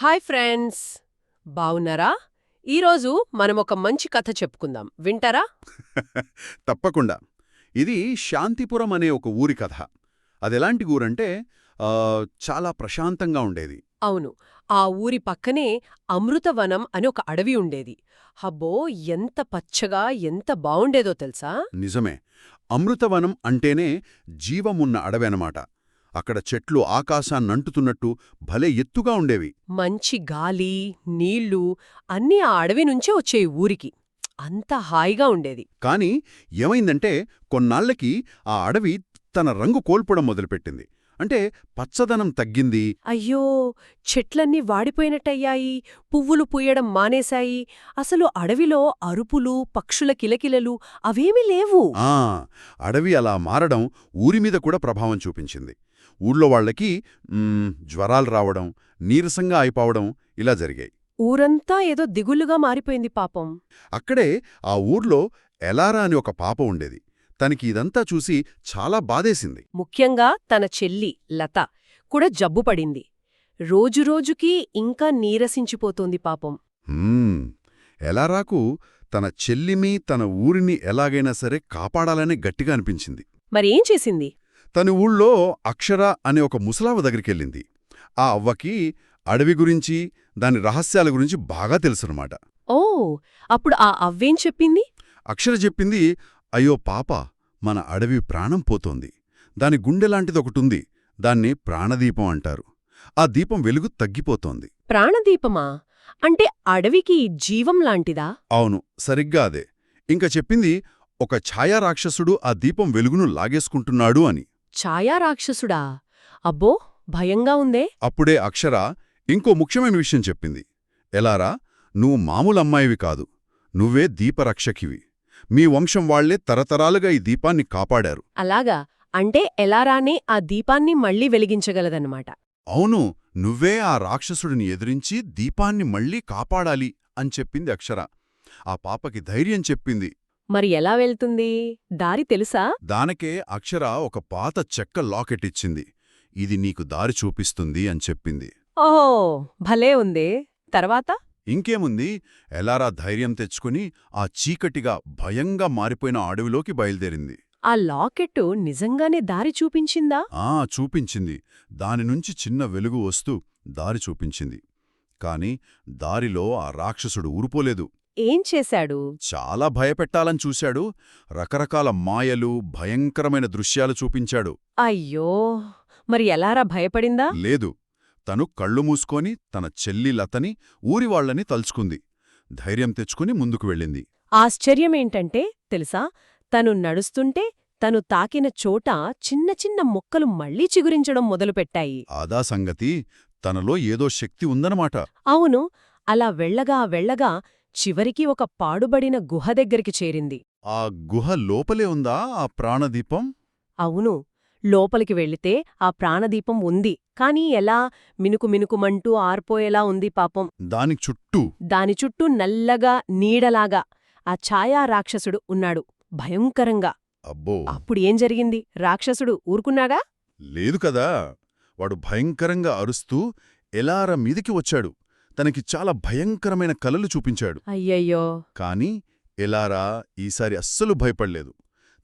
Hi friends! బావున్నారా? ఈరోజు మనం ఒక మంచి కథ చెప్పుకుందాం. వింటారా? తప్పకుండా. ఇది శాంతిపురం అనే ఒక ఊరి కథ. అదెలాంటి ఊరంటే చాలా ప్రశాంతంగా ఉండేది. అవును. ఆ ఊరి పక్కనే అమృతవనం అని ఒక అడవి ఉండేది. హబ్బో ఎంత పచ్చగా ఎంత బావుండేదో తెలుసా? నిజమే. అమృతవనం అంటేనే జీవమున్న అడవి అనమాట అక్కడ చెట్లు ఆకాశాన్నంటుతున్నట్టు భలే ఎత్తుగా ఉండేవి. మంచి గాలి నీళ్ళు అన్నీ ఆ అడవి నుంచే వచ్చేయి ఊరికి. అంత హాయిగా ఉండేది. కాని ఏమైందంటే కొన్నాళ్ళకి ఆ అడవి తన రంగు కోల్పోవడం మొదలుపెట్టింది. అంటే పచ్చదనం తగ్గింది. అయ్యో! చెట్లన్నీ వాడిపోయినట్టయ్యాయి. పువ్వులు పూయడం మానేశాయి. అసలు అడవిలో అరుపులు పక్షుల కిలకిలలు అవేమీ లేవు. ఆ! అడవి అలా మారడం ఊరి మీద కూడా ప్రభావం చూపించింది. ఊళ్ళో వాళ్ళకి మ్, జ్వరాలు రావడం నీరసంగా అయిపోవడం ఇలా జరిగాయి. ఊరంతా ఏదో దిగులుగా మారిపోయింది పాపం. అక్కడే ఆ ఊర్లో ఎలారా అని ఒక పాప ఉండేది. తనకి ఇదంతా చూసి చాలా బాధేసింది. ముఖ్యంగా తన చెల్లి లత కూడా జబ్బు పడింది. రోజురోజుకీ ఇంకా నీరసించిపోతోంది పాపం. ఎలారాకు తన చెల్లిని తన ఊరిని ఎలాగైనా సరే కాపాడాలని గట్టిగా అనిపించింది. మరేం చేసింది? తన ఊళ్ళో అక్షర అనే ఒక ముసలావ దగ్గరికెళ్ళింది. ఆ అవ్వకి అడవి గురించి దాని రహస్యాల గురించి బాగా తెలుసునమాట ఓ అప్పుడు ఆ అవ్వేం చెప్పింది? అక్షర చెప్పింది అయ్యో పాప మన అడవి ప్రాణం పోతోంది. దాని గుండెలాంటిదొకటుంది దాన్ని ప్రాణదీపం అంటారు. ఆ దీపం వెలుగు తగ్గిపోతోంది. ప్రాణదీపమా? అంటే అడవికి జీవం లాంటిదా? అవును సరిగ్గా అదే. ఇంక చెప్పింది ఒక ఛాయారాక్షసుడు ఆ దీపం వెలుగును లాగేసుకుంటున్నాడు అని. ఛాయారాక్షసుడా? అబ్బో భయంగా ఉందే. అప్పుడే అక్షర ఇంకో ముఖ్యమైన విషయం చెప్పింది. ఎలారా? నువ్వు మామూలు అమ్మాయివి కాదు. నువ్వే దీపరక్షకివి. మీ వంశం వాళ్ళే తరతరాలుగా ఈ దీపాన్ని కాపాడారు. అలాగా? అంటే ఎలారానే ఆ దీపాన్ని మళ్ళీ వెలిగించగలదన్నమాట. అవును నువ్వే ఆ రాక్షసుడిని ఎదిరించి దీపాన్ని మళ్ళీ కాపాడాలి అని చెప్పింది అక్షర. ఆ పాపకి ధైర్యం చెప్పింది. మరి ఎలా వెళ్తుంది? దారి తెలుసా? దానకే అక్షర ఒక పాత చెక్క లాకెట్ ఇచ్చింది. ఇది నీకు దారి చూపిస్తుంది అని చెప్పింది. ఓహో భలే ఉందే. తర్వాత? ఇంకేముంది? ఎలారా ధైర్యం తెచ్చుకుని ఆ చీకటిగా భయంగా మారిపోయిన అడవిలోకి బయలుదేరింది. ఆ లాకెట్టు నిజంగానే దారి చూపించిందా? ఆ చూపించింది. దానినుంచి చిన్న వెలుగు వస్తూ దారి చూపించింది. కాని దారిలో ఆ రాక్షసుడు ఊరుపోలేదు ఏం చేశాడు? చాలా భయపెట్టాలని చూశాడు. రకరకాల మాయలు భయంకరమైన దృశ్యాలు చూపించాడు. అయ్యో! మరి ఎలారా భయపడిందా? లేదు. తను కళ్ళు మూసుకొని తన చెల్లి లతని ఊరివాళ్ళని తలుచుకుంది. ధైర్యం తెచ్చుకుని ముందుకు వెళ్ళింది. ఆశ్చర్యమేంటంటే తెలుసా? తను నడుస్తుంటే తను తాకిన చోట చిన్న చిన్న మొక్కలు మళ్ళీ చిగురించడం మొదలుపెట్టాయి. ఆదా సంగతి. తనలో ఏదో శక్తి ఉందన్నమాట. అవును. అలా వెళ్ళగా వెళ్ళగా చివరికి ఒక పాడుబడిన గుహ దగ్గరికి చేరింది. ఆ గుహ లోపలే ఉందా ఆ ప్రాణదీపం? అవును. లోపలికి వెళితే ఆ ప్రాణదీపం ఉంది. కాని ఎలా మినుకు మినుకుమంటూ ఆర్పోయేలా ఉంది పాపం. దాని చుట్టూ? దాని చుట్టూ నల్లగా నీడలాగా ఆ ఛాయా రాక్షసుడు ఉన్నాడు. భయంకరంగా. అబ్బో! అప్పుడు ఏం జరిగింది? రాక్షసుడు ఊరుకున్నాడా? లేదు కదా! వాడు భయంకరంగా అరుస్తూ ఎలార మీదికి వచ్చాడు? తనకి చాలా భయంకరమైన కలలు చూపించాడు. అయ్యయ్యో! కాని ఎలారా ఈసారి అస్సలు భయపడలేదు.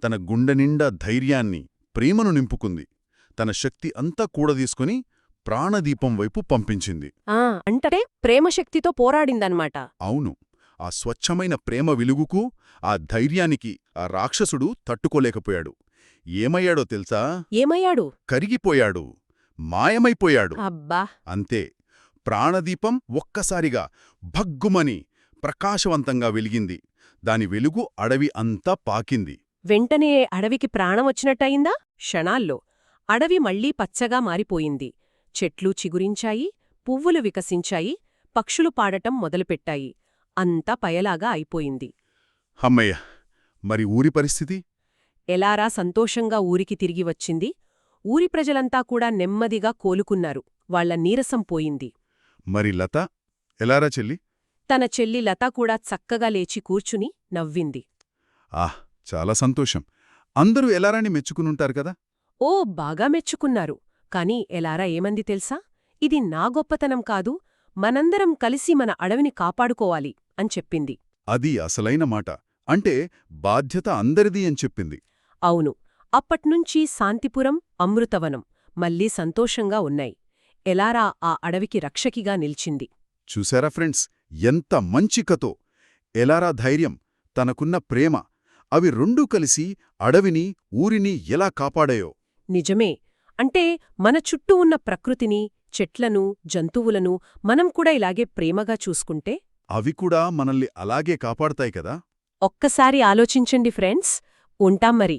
తన గుండె నిండా ధైర్యాన్ని ప్రేమను నింపుకుంది. తన శక్తి అంతా కూడదీసుకుని ప్రాణదీపం వైపు పంపించింది. అంటే ప్రేమశక్తితో పోరాడిందన్నమాట. అవును. ఆ స్వచ్ఛమైన ప్రేమ వెలుగుకు ఆ ధైర్యానికి ఆ రాక్షసుడు తట్టుకోలేకపోయాడు. ఏమయ్యాడో తెలుసా? ఏమయ్యాడు? కరిగిపోయాడు. మాయమైపోయాడు. అబ్బా! అంతే. ప్రాణదీపం ఒక్కసారిగా భగ్గుమని ప్రకాశవంతంగా వెలిగింది. దాని వెలుగు అడవి అంతా పాకింది. వెంటనే అడవికి ప్రాణం వచ్చినట్టయిందా? క్షణాల్లో. అడవి మళ్ళీ పచ్చగా మారిపోయింది. చెట్లు చిగురించాయి పువ్వులు వికసించాయి పక్షులు పాడటం మొదలుపెట్టాయి. అంతా పయలాగా అయిపోయింది. హమ్మయ్య మరి ఊరి పరిస్థితి? ఎలారా సంతోషంగా ఊరికి తిరిగి వచ్చింది? ఊరి ప్రజలంతా కూడా నెమ్మదిగా కోలుకున్నారు. వాళ్ళ నీరసం పోయింది. మరి లత? ఎలారా చెల్లి? తన చెల్లి లత కూడా చక్కగా లేచి కూర్చుని నవ్వింది. ఆహ్ చాలా సంతోషం. అందరూ ఎలారాని మెచ్చుకునుంటారు కదా? ఓ బాగా మెచ్చుకున్నారు. కాని ఎలారా ఏమంది తెలుసా? ఇది నా గొప్పతనం కాదు మనందరం కలిసి మన అడవిని కాపాడుకోవాలి అని చెప్పింది. అది అసలైన మాట. అంటే బాధ్యత అందరిది అని చెప్పింది. అవును. అప్పట్నుంచి శాంతిపురం అమృతవనం మళ్ళీ సంతోషంగా ఉన్నాయి. ఎలారా ఆ అడవికి రక్షకిగా నిల్చింది. చూశారా ఫ్రెండ్స్? ఎంత మంచి కథో ఎలారా ధైర్యం తనకున్న ప్రేమ అవి రెండూ కలిసి అడవిని ఊరిని ఎలా కాపాడాయో! నిజమే! అంటే మన చుట్టూ ఉన్న ప్రకృతిని చెట్లను జంతువులను మనం కూడా ఇలాగే ప్రేమగా చూసుకుంటే? అవి కూడా మనల్ని అలాగే కాపాడతాయి కదా! ఒక్కసారి ఆలోచించండి ఫ్రెండ్స్! ఉంటాం మరి!